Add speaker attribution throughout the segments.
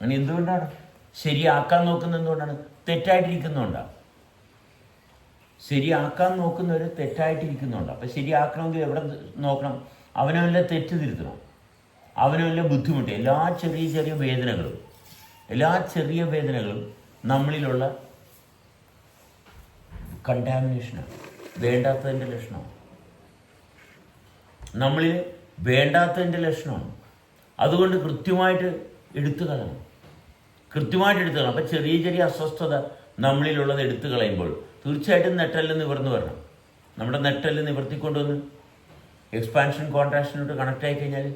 Speaker 1: അങ്ങനെ എന്തുകൊണ്ടാണ്? ശരിയാക്കാൻ നോക്കുന്ന എന്തുകൊണ്ടാണ്? തെറ്റായിട്ടിരിക്കുന്നതുകൊണ്ടാണ് ശരിയാക്കാൻ നോക്കുന്നവർ തെറ്റായിട്ടിരിക്കുന്നുണ്ട് അപ്പം ശരിയാക്കണമെങ്കിൽ എവിടെ നോക്കണം? അവനവന്റെ തെറ്റ് തിരുത്തണം. അവനവന്റെ ബുദ്ധിമുട്ട്. എല്ലാ ചെറിയ ചെറിയ വേദനകളും എല്ലാ ചെറിയ വേദനകളും നമ്മളിലുള്ള കണ്ടാമിനേഷനാണ് വേണ്ടാത്തതിന്റെ ലക്ഷണമാണ്. നമ്മളിൽ വേണ്ടാത്തതിന്റെ ലക്ഷണമാണ്. അതുകൊണ്ട് കൃത്യമായിട്ട് എടുത്തു കളയണം. കൃത്യമായിട്ട് എടുത്തു കളയണം അപ്പം ചെറിയ ചെറിയ അസ്വസ്ഥത നമ്മളിലുള്ളത് എടുത്തു കളയുമ്പോൾ തീർച്ചയായിട്ടും നെട്ടൽ നിവർന്നു വരണം. നമ്മുടെ നെട്ടൽ നിവർത്തിക്കൊണ്ടുവന്ന് എക്സ്പാൻഷൻ കോൺട്രാക്ഷനോട്ട് കണക്ട് ആയി കഴിഞ്ഞാൽ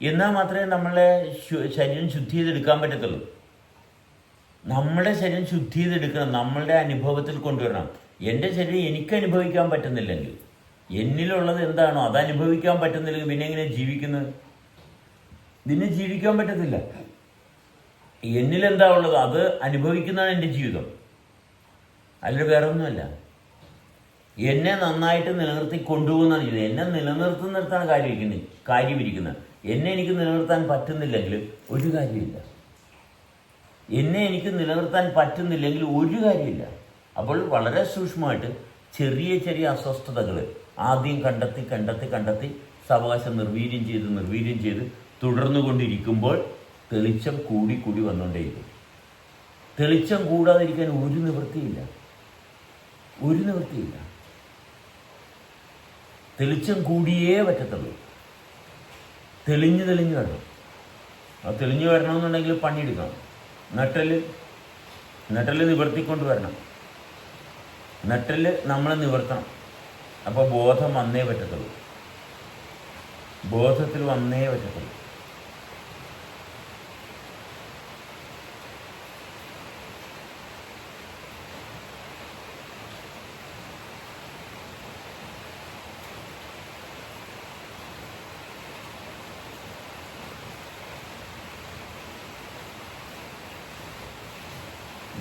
Speaker 1: എന്നാൽ മാത്രമേ നമ്മളെ ശരീരം ശുദ്ധി ചെയ്തെടുക്കാൻ പറ്റത്തുള്ളൂ. നമ്മുടെ ശരീരം ശുദ്ധി ചെയ്തെടുക്കണം നമ്മളുടെ അനുഭവത്തിൽ കൊണ്ടുവരണം. എന്റെ ശരീരം എനിക്ക് അനുഭവിക്കാൻ പറ്റുന്നില്ലെങ്കിൽ എന്നിലുള്ളത് എന്താണോ അത് അനുഭവിക്കാൻ പറ്റുന്നില്ലെങ്കിൽ പിന്നെ എങ്ങനെ ജീവിക്കുന്നത്? നിന്നെ ജീവിക്കാൻ പറ്റത്തില്ല. എന്നിലെന്താ ഉള്ളത്? അത് അനുഭവിക്കുന്നതാണ് എന്റെ ജീവിതം. അല്ലെങ്കിൽ വേറെ ഒന്നുമല്ല എന്നെ നന്നായിട്ട് നിലനിർത്തി കൊണ്ടുപോകുന്നതാണ് ജീവിതം. എന്നെ നിലനിർത്തുന്നിടത്താണ് കാര്യം ഇരിക്കുന്നത്. കാര്യം ഇരിക്കുന്നത്. എന്നെ എനിക്ക് നിലനിർത്താൻ പറ്റുന്നില്ലെങ്കിൽ ഒരു കാര്യമില്ല. എന്നെ എനിക്ക് നിലനിർത്താൻ പറ്റുന്നില്ലെങ്കിൽ ഒരു കാര്യമില്ല. അപ്പോൾ വളരെ സൂക്ഷ്മമായിട്ട് ചെറിയ ചെറിയ അസ്വസ്ഥതകൾ ആദ്യം കണ്ടെത്തി കണ്ടെത്തി കണ്ടെത്തി സാവകാശം നിർവീര്യം ചെയ്ത് നിർവീര്യം ചെയ്ത് തുടർന്നു കൊണ്ടിരിക്കുമ്പോൾ തെളിച്ചം കൂടി കൂടി വന്നുകൊണ്ടേയിരിക്കും തെളിച്ചം കൂടാതിരിക്കാൻ ഒരു നിവൃത്തിയില്ല. ഒരു നിവൃത്തിയില്ല. തെളിച്ചം കൂടിയേ പറ്റത്തുള്ളൂ. തെളിഞ്ഞു തെളിഞ്ഞു വരണം. ആ തെളിഞ്ഞു വരണമെന്നുണ്ടെങ്കിൽ പണിയെടുക്കണം. നട്ടൽ നട്ടൽ നിവർത്തിക്കൊണ്ട് വരണം. നട്ടൽ നമ്മളെ നിവർത്തണം. അപ്പോൾ ബോധം വന്നേ പറ്റത്തുള്ളൂ. ബോധത്തിൽ വന്നേ പറ്റത്തുള്ളൂ.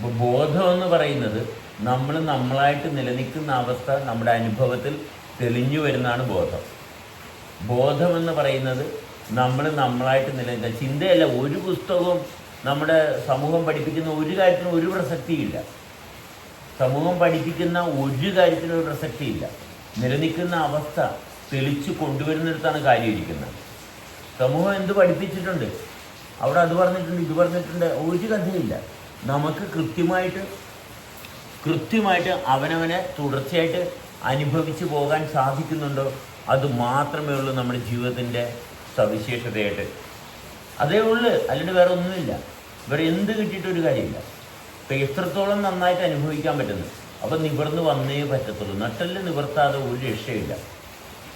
Speaker 1: ബോധം എന്ന് പറയുന്നത് നമ്മൾ നമ്മളായിട്ട് നിലനിൽക്കുന്ന അവസ്ഥ നമ്മുടെ അനുഭവത്തിൽ തെളിഞ്ഞു വരുന്നതാണ് ബോധം. ബോധം എന്ന് പറയുന്നത് നമ്മൾ നമ്മളായിട്ട് നിലനിൽക്കുക ചിന്തയല്ല ഒരു പുസ്തകവും നമ്മുടെ സമൂഹം പഠിപ്പിക്കുന്ന ഒരു കാര്യത്തിനും ഒരു പ്രസക്തിയില്ല. സമൂഹം പഠിപ്പിക്കുന്ന ഒരു കാര്യത്തിനും ഒരു പ്രസക്തിയില്ല. നിലനിൽക്കുന്ന അവസ്ഥ തെളിച്ചു കൊണ്ടുവരുന്നിടത്താണ് കാര്യം ഇരിക്കുന്നത് സമൂഹം എന്ത് പഠിപ്പിച്ചിട്ടുണ്ട്? അവിടെ അത് പറഞ്ഞിട്ടുണ്ട് ഇത് പറഞ്ഞിട്ടുണ്ട് ഒരു കഥയില്ല. നമുക്ക് കൃത്യമായിട്ട് കൃത്യമായിട്ട് അവനവനെ തുടർച്ചയായിട്ട് അനുഭവിച്ചു പോകാൻ സാധിക്കുന്നുണ്ടോ? അത് മാത്രമേ ഉള്ളൂ നമ്മുടെ ജീവിതത്തിന്റെ സവിശേഷതയായിട്ട്. അതേ ഉള്ളൂ. അല്ലാണ്ട് വേറെ ഒന്നുമില്ല. വേറെ എന്ത് കിട്ടിയിട്ടൊരു കാര്യമില്ല. ഇപ്പം എത്രത്തോളം നന്നായിട്ട് അനുഭവിക്കാൻ പറ്റുന്നു. അപ്പം നിവർന്ന് വന്നേ പറ്റത്തുള്ളൂ. നട്ടൽ നിവർത്താതെ ഒരു രക്ഷയില്ല.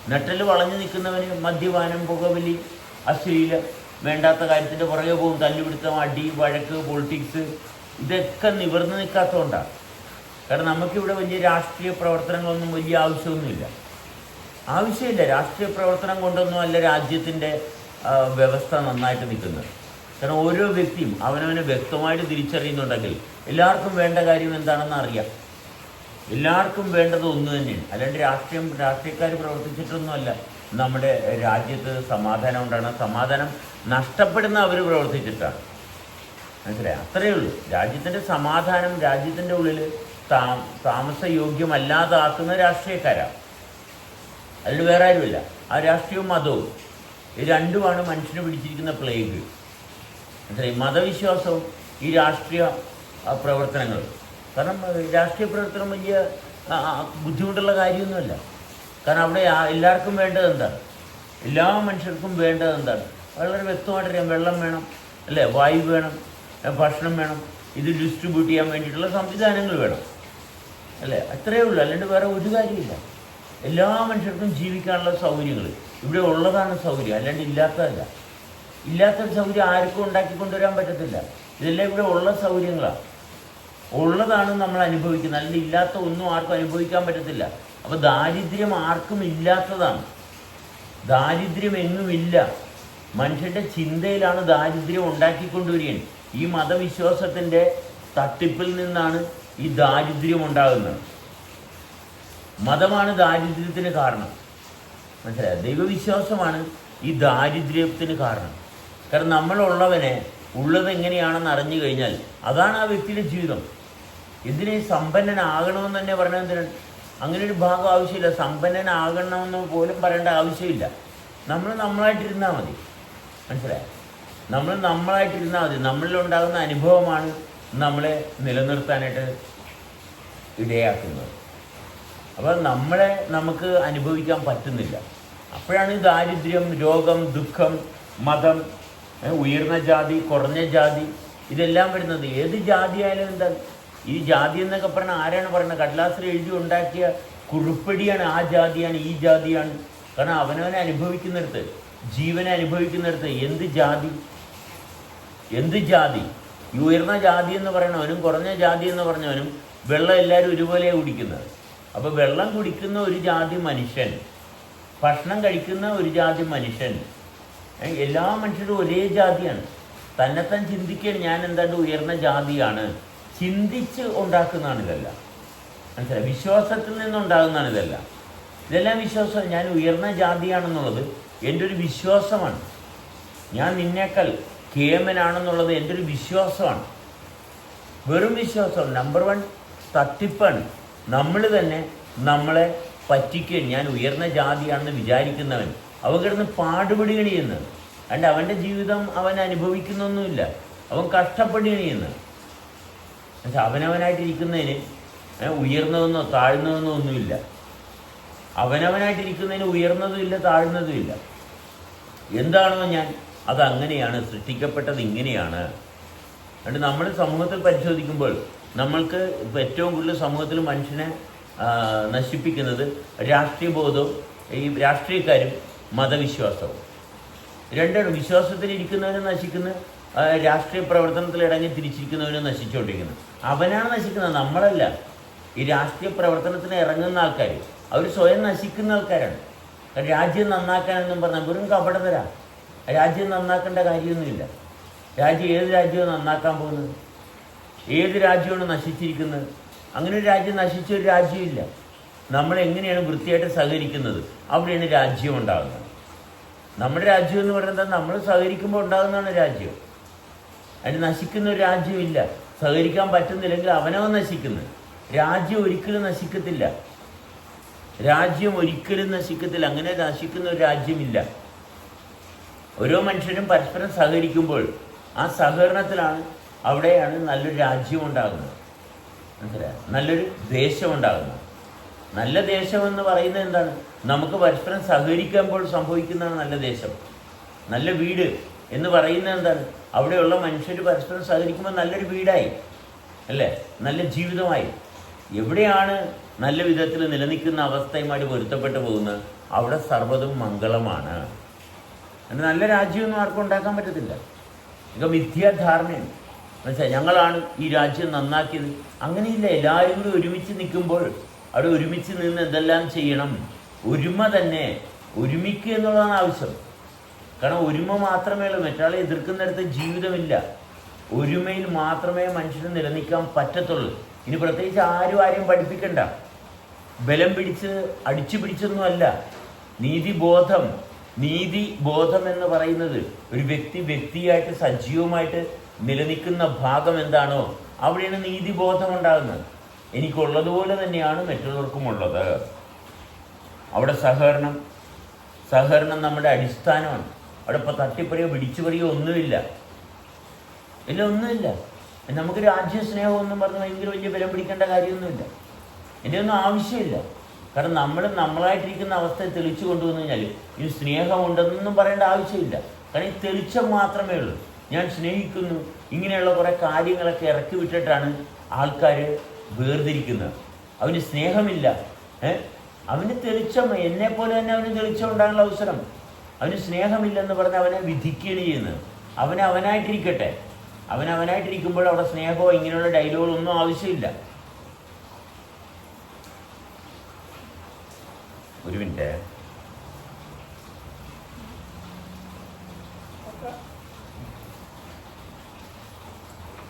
Speaker 1: നട്ടൽ വളഞ്ഞു നിൽക്കുന്നവന് മദ്യപാനം പുകവലി അശ്ലീല വേണ്ടാത്ത കാര്യത്തിന്റെ പുറകെ പോകും. തല്ലുപിടുത്തം അടി വഴക്ക് പൊളിറ്റിക്സ് ഇതൊക്കെ നിവർന്നു നിൽക്കാത്തതുകൊണ്ടാണ് കാരണം നമുക്കിവിടെ വലിയ രാഷ്ട്രീയ പ്രവർത്തനങ്ങളൊന്നും വലിയ ആവശ്യമൊന്നുമില്ല. ആവശ്യമില്ല. രാഷ്ട്രീയ പ്രവർത്തനം കൊണ്ടൊന്നും അല്ല രാജ്യത്തിന്റെ വ്യവസ്ഥ നന്നായിട്ട് നിൽക്കുന്നത്. കാരണം ഓരോ വ്യക്തിയും അവനവനെ വ്യക്തമായിട്ട് തിരിച്ചറിയുന്നുണ്ടെങ്കിൽ എല്ലാവർക്കും വേണ്ട കാര്യം എന്താണെന്ന് അറിയാം. എല്ലാവർക്കും വേണ്ടത് ഒന്ന് തന്നെയാണ്. അല്ലാണ്ട് രാഷ്ട്രീയം രാഷ്ട്രീയക്കാർ പ്രവർത്തിച്ചിട്ടൊന്നുമല്ല. നമ്മുടെ രാജ്യത്ത് സമാധാനം ഉണ്ടാണ് സമാധാനം നഷ്ടപ്പെടുന്ന അവർ പ്രവർത്തിച്ചിട്ടാണ്. മനസ്സിലായി? അത്രയേ ഉള്ളൂ. രാജ്യത്തിന്റെ സമാധാനം രാജ്യത്തിന്റെ ഉള്ളിൽ താ താമസയോഗ്യമല്ലാതാക്കുന്ന രാഷ്ട്രീയക്കാരാണ്. അതിൽ വേറെ ആരുമില്ല. ആ രാഷ്ട്രീയവും മതവും. ഈ രണ്ടുമാണ് മനുഷ്യനെ പിടിച്ചിരിക്കുന്ന പ്ലേഗ് മനസ്സിലായി? മതവിശ്വാസവും ഈ രാഷ്ട്രീയ പ്രവർത്തനങ്ങൾ കാരണം രാഷ്ട്രീയ പ്രവർത്തനം വലിയ ബുദ്ധിമുട്ടുള്ള കാര്യമൊന്നുമല്ല. കാരണം അവിടെ എല്ലാവർക്കും വേണ്ടത് എന്താണ്? എല്ലാ മനുഷ്യർക്കും വേണ്ടത് എന്താണ്? വളരെ വ്യക്തമായിട്ടറിയാം. വെള്ളം വേണം അല്ലേ? വായു വേണം ഭക്ഷണം വേണം. ഇത് ഡിസ്ട്രിബ്യൂട്ട് ചെയ്യാൻ വേണ്ടിയിട്ടുള്ള സംവിധാനങ്ങൾ വേണം. അല്ലേ? അത്രയേ ഉള്ളൂ. അല്ലാണ്ട് വേറെ ഒരു കാര്യമില്ല. എല്ലാ മനുഷ്യർക്കും ജീവിക്കാനുള്ള സൗകര്യങ്ങൾ. ഇവിടെ ഉള്ളതാണ് സൗകര്യം. അല്ലാണ്ട് ഇല്ലാത്തതല്ല. ഇല്ലാത്ത സൗകര്യം ആർക്കും ഉണ്ടാക്കി കൊണ്ടുവരാൻ പറ്റത്തില്ല. ഇതെല്ലാം ഇവിടെ ഉള്ള സൗകര്യങ്ങളാണ് ഉള്ളതാണ് നമ്മൾ അനുഭവിക്കുന്നത്. അല്ലെങ്കിൽ ഇല്ലാത്ത ഒന്നും ആർക്കും അനുഭവിക്കാൻ പറ്റത്തില്ല. അപ്പോൾ ദാരിദ്ര്യം ആർക്കും ഇല്ലാത്തതാണ്. ദാരിദ്ര്യം എങ്ങുമില്ല മനുഷ്യന്റെ ചിന്തയിലാണ് ദാരിദ്ര്യം ഉണ്ടാക്കിക്കൊണ്ടുവരികയാണ് ഈ മതവിശ്വാസത്തിന്റെ തട്ടിപ്പിൽ നിന്നാണ് ഈ ദാരിദ്ര്യം ഉണ്ടാകുന്നത്. മതമാണ് ദാരിദ്ര്യത്തിന് കാരണം. മനസ്സിലായോ? ദൈവവിശ്വാസമാണ് ഈ ദാരിദ്ര്യത്തിന് കാരണം. കാരണം നമ്മളുള്ളവനെ ഉള്ളത് എങ്ങനെയാണെന്ന് അറിഞ്ഞു കഴിഞ്ഞാൽ അതാണ് ആ വ്യക്തിയുടെ ജീവിതം. ഇതിനെ സമ്പന്നനാകണമെന്ന് തന്നെ എന്തിനാണ് അങ്ങനെ ഒരു ഭാഗം ആവശ്യമില്ല. സമ്പന്നനാകണമെന്ന് പോലും പറയേണ്ട ആവശ്യമില്ല. നമ്മൾ നമ്മളായിട്ടിരുന്നാൽ മതി. മനസ്സിലായോ? നമ്മൾ നമ്മളായിട്ടിരുന്നാൽ മതി. നമ്മളിലുണ്ടാകുന്ന അനുഭവമാണ് നമ്മളെ നിലനിർത്താനായിട്ട് ഇടയാക്കുന്നത്. അപ്പോൾ നമ്മളെ നമുക്ക് അനുഭവിക്കാൻ പറ്റുന്നില്ല. അപ്പോഴാണ് ദാരിദ്ര്യം രോഗം ദുഃഖം മതം ഉയർന്ന ജാതി കുറഞ്ഞ ജാതി ഇതെല്ലാം വരുന്നത്. ഏത് ജാതിയായാലും എന്താ? ഈ ജാതി എന്നൊക്കെ പറഞ്ഞാൽ ആരാണ് പറയുന്നത്? കടലാസിൽ എഴുതി ഉണ്ടാക്കിയ കുറിപ്പടിയാണ് ആ ജാതിയാണ് ഈ ജാതിയാണ്. കാരണം അവനവനെ അനുഭവിക്കുന്നിടത്ത് ജീവനെ അനുഭവിക്കുന്നിടത്ത് എന്ത് ജാതി? എന്ത് ജാതി? ഈ ഉയർന്ന ജാതി എന്ന് പറയണവനും കുറഞ്ഞ ജാതി എന്ന് പറഞ്ഞവനും വെള്ളം എല്ലാവരും ഒരുപോലെയാണ് കുടിക്കുന്നത്. അപ്പോൾ വെള്ളം കുടിക്കുന്ന ഒരു ജാതി മനുഷ്യൻ ഭക്ഷണം കഴിക്കുന്ന ഒരു ജാതി മനുഷ്യൻ എല്ലാ മനുഷ്യരും ഒരേ ജാതിയാണ്. തന്നെത്താൻ ചിന്തിക്കുകയാണ് ഞാൻ എന്താണ്ട് ഉയർന്ന ജാതിയാണ്. ചിന്തിച്ച് ഉണ്ടാക്കുന്നതാണ് ഇതെല്ലാം. മനസ്സിലായി? വിശ്വാസത്തിൽ നിന്നുണ്ടാകുന്നതാണ് ഇതെല്ലാം. ഇതെല്ലാം വിശ്വാസം. ഞാൻ ഉയർന്ന ജാതിയാണെന്നുള്ളത് എന്റെ ഒരു വിശ്വാസമാണ്. ഞാൻ നിന്നേക്കാൾ കേമനാണെന്നുള്ളത് എന്റെ ഒരു വിശ്വാസമാണ്. വെറും വിശ്വാസം നമ്പർ വൺ തട്ടിപ്പാണ്. നമ്മൾ തന്നെ നമ്മളെ പറ്റിക്കുകയും ഞാൻ ഉയർന്ന ജാതിയാണെന്ന് വിചാരിക്കുന്നവൻ അവൻ കിടന്ന് പാടുപെടുകയാണ് ചെയ്യുന്നത്. അണ്ട് അവന്റെ ജീവിതം അവൻ അനുഭവിക്കുന്നൊന്നുമില്ല. അവൻ കഷ്ടപ്പെടുകയാണ് ചെയ്യുന്നത്. എന്നുവെച്ചാൽ അവനവനായിട്ടിരിക്കുന്നതിന് ഉയർന്നതെന്നോ താഴ്ന്നതെന്നോ ഒന്നുമില്ല. അവനവനായിട്ടിരിക്കുന്നതിന് ഉയർന്നതുമില്ല താഴ്ന്നതുമില്ല. എന്താണോ ഞാൻ അത് അങ്ങനെയാണ് സൃഷ്ടിക്കപ്പെട്ടത് ഇങ്ങനെയാണ്. അതുകൊണ്ട് നമ്മൾ സമൂഹത്തിൽ പരിശോധിക്കുമ്പോൾ നമ്മൾക്ക് ഏറ്റവും കൂടുതൽ സമൂഹത്തിൽ മനുഷ്യനെ നശിപ്പിക്കുന്നത് രാഷ്ട്രീയ ബോധവും ഈ രാഷ്ട്രീയക്കാരും മതവിശ്വാസവും. രണ്ടാണ് വിശ്വാസത്തിൽ ഇരിക്കുന്നവനും നശിക്കുന്ന രാഷ്ട്രീയ പ്രവർത്തനത്തിൽ ഇടങ്ങി തിരിച്ചിരിക്കുന്നവനും നശിച്ചുകൊണ്ടിരിക്കുന്നത് അവനാണ് നശിക്കുന്നത് നമ്മളല്ല. ഈ രാഷ്ട്രീയ പ്രവർത്തനത്തിന് ഇറങ്ങുന്ന ആൾക്കാർ അവർ സ്വയം നശിക്കുന്ന ആൾക്കാരാണ്. കാരണം രാജ്യം നന്നാക്കാനെന്നും പറഞ്ഞാൽ വെറും കപടതരാ. രാജ്യം നന്നാക്കേണ്ട കാര്യമൊന്നുമില്ല. രാജ്യം ഏത് രാജ്യവും നന്നാക്കാൻ പോകുന്നത് ഏത് രാജ്യമാണ് നശിച്ചിരിക്കുന്നത്? അങ്ങനെ ഒരു രാജ്യം നശിച്ച ഒരു രാജ്യമില്ല. നമ്മൾ എങ്ങനെയാണ് വൃത്തിയായിട്ട് സഹകരിക്കുന്നത്? അവിടെയാണ് രാജ്യം ഉണ്ടാകുന്നത്. നമ്മുടെ രാജ്യം എന്ന് പറയുന്നത് നമ്മൾ സഹകരിക്കുമ്പോൾ ഉണ്ടാകുന്നതാണ് രാജ്യം. അതിന് നശിക്കുന്ന ഒരു രാജ്യമില്ല. സഹകരിക്കാൻ പറ്റുന്നില്ലെങ്കിൽ അവനവൻ നശിക്കുന്നത് രാജ്യം ഒരിക്കലും നശിക്കത്തില്ല. രാജ്യം ഒരിക്കലും നശിക്കത്തില്ല. അങ്ങനെ നശിക്കുന്ന ഒരു രാജ്യമില്ല. ഓരോ മനുഷ്യനും പരസ്പരം സഹകരിക്കുമ്പോൾ ആ സഹകരണത്തിലാണ് അവിടെയാണ് നല്ലൊരു രാജ്യം ഉണ്ടാകുന്നത്. മനസ്സിലായോ? നല്ലൊരു ദേശം ഉണ്ടാകുന്നത്. നല്ല ദേശം എന്ന് പറയുന്നത് എന്താണ്? നമുക്ക് പരസ്പരം സഹകരിക്കുമ്പോൾ സംഭവിക്കുന്നതാണ് നല്ല ദേശം. നല്ല വീട് എന്ന് പറയുന്നത് എന്താണ്? അവിടെയുള്ള മനുഷ്യർ പരസ്പരം സഹകരിക്കുമ്പോൾ നല്ലൊരു വീടായി അല്ലേ? നല്ല ജീവിതമായി. എവിടെയാണ് നല്ല വിധത്തിൽ നിലനിൽക്കുന്ന അവസ്ഥയുമായിട്ട് പൊരുത്തപ്പെട്ടു പോകുന്നത്? അവിടെ സർവതും മംഗളമാണ്. അങ്ങനെ നല്ല രാജ്യമൊന്നും ആർക്കും ഉണ്ടാക്കാൻ പറ്റത്തില്ല. ഇതൊക്കെ മിഥ്യാധാരണയാണ്. മനസ്സിലായി? ഞങ്ങളാണ് ഈ രാജ്യം നന്നാക്കിയത്. അങ്ങനെയില്ല എല്ലാവരും കൂടി ഒരുമിച്ച് നിൽക്കുമ്പോൾ അവിടെ ഒരുമിച്ച് നിന്ന് എന്തെല്ലാം ചെയ്യണം? ഒരുമ തന്നെ ഒരുമിക്കുക എന്നുള്ളതാണ് ആവശ്യം. കാരണം ഒരുമ മാത്രമേ ഉള്ളൂ. മറ്റാളെ എതിർക്കുന്നിടത്ത് ജീവിതമില്ല. ഒരുമയിൽ മാത്രമേ മനുഷ്യന് നിലനിൽക്കാൻ പറ്റത്തുള്ളൂ. ഇനി പ്രത്യേകിച്ച് ആരും ആരെയും പഠിപ്പിക്കണ്ട. ബലം പിടിച്ച് അടിച്ചു പിടിച്ചൊന്നുമല്ല. നീതിബോധം നീതി ബോധം എന്ന് പറയുന്നത് ഒരു വ്യക്തി വ്യക്തിയായിട്ട് സജീവമായിട്ട് നിലനിൽക്കുന്ന ഭാഗം എന്താണോ അവിടെയാണ് നീതി ബോധം ഉണ്ടാകുന്നത്. എനിക്കുള്ളതുപോലെ തന്നെയാണ് മറ്റുള്ളവർക്കും ഉള്ളത്. അവിടെ സഹകരണം സഹകരണം നമ്മുടെ അടിസ്ഥാനമാണ്. അവിടെ ഇപ്പോൾ തട്ടിപ്പറിയോ പിടിച്ചുപറിയോ ഒന്നുമില്ല. ഇല്ല ഒന്നുമില്ല. നമുക്ക് രാജ്യസ്നേഹം സ്നേഹമൊന്നും പറഞ്ഞ് ഭയങ്കര വലിയ ബലം പിടിക്കേണ്ട കാര്യമൊന്നുമില്ല. എന്റെ ഒന്നും ആവശ്യമില്ല. കാരണം നമ്മൾ നമ്മളായിട്ടിരിക്കുന്ന അവസ്ഥയെ തെളിച്ചു കൊണ്ടുവന്നു കഴിഞ്ഞാൽ ഈ സ്നേഹമുണ്ടെന്നൊന്നും പറയേണ്ട ആവശ്യമില്ല. കാരണം ഈ തെളിച്ചം മാത്രമേ ഉള്ളൂ. ഞാൻ സ്നേഹിക്കുന്നു. ഇങ്ങനെയുള്ള കുറേ കാര്യങ്ങളൊക്കെ ഇറക്കി വിട്ടിട്ടാണ് ആൾക്കാർ വേർതിരിക്കുന്നത്. അവന് സ്നേഹമില്ല. ഏ? അവന് തെളിച്ചം എന്നെ പോലെ തന്നെ അവന് തെളിച്ചം ഉണ്ടാകാനുള്ള അവസരം. അവന് സ്നേഹമില്ലെന്ന് പറഞ്ഞ് അവനെ വിധിക്കുകയാണ് ചെയ്യുന്നത്. അവൻ അവനായിട്ടിരിക്കട്ടെ അവൻ അവിടെ സ്നേഹമോ ഇങ്ങനെയുള്ള ഡയലോഗുകളൊന്നും ആവശ്യമില്ല. ഒരു മിനിറ്റ്